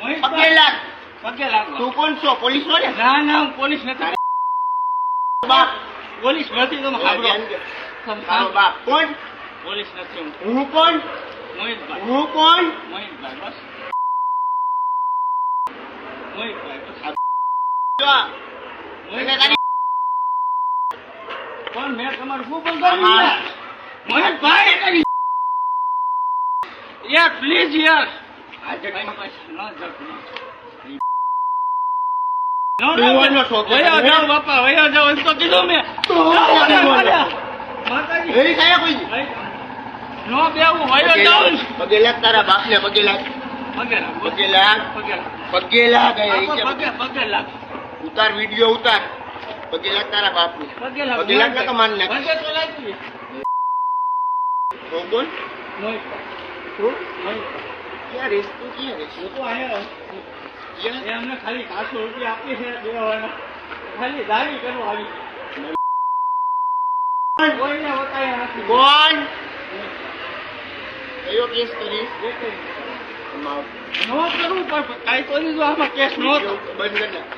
મોહિતભાઈ. પગે લાગ પગે લાગો તું કોણ છો? પોલીસ નો ને ના ના હું પોલીસ નથી. બાપ. પોલીસ નથી તમે સાંભળો. ધ્યાન દે. તમે તારો સાંભળો. બાપ. કોણ? પોલીસ નથી હું. હું કોણ? મોહિતભાઈ. હું કોણ? મોહિતભાઈ બસ. મોહિતભાઈ બસ. જો આ. એને તારી પણ મેં તમારું શું. કર્યું મોહિતભાઈ! યાર પ્લીઝ યાર. બાપા ના, બાપા, ઉતાર વીડિયો ઉતાર. પગે લાગ તારા લાગ ને તો માન નાખ. પગે તો લાગી હું કોણ મોહિતભાઈ હું મોહિતભાઈ ક્યાં રહીશ તું ક્યાં રહીશ હું તો અહીંયા અમને ખાલી પાંચસો રૂપિયા આપી છે દેવાના ખાલી દાડી કરવા આવી. કોઈને વતાયા નથી. કોણ કયો કેસ કરીશ નો કરવું પણ કાંઈ દીધું આમાં કેસ નો બંધ કરી.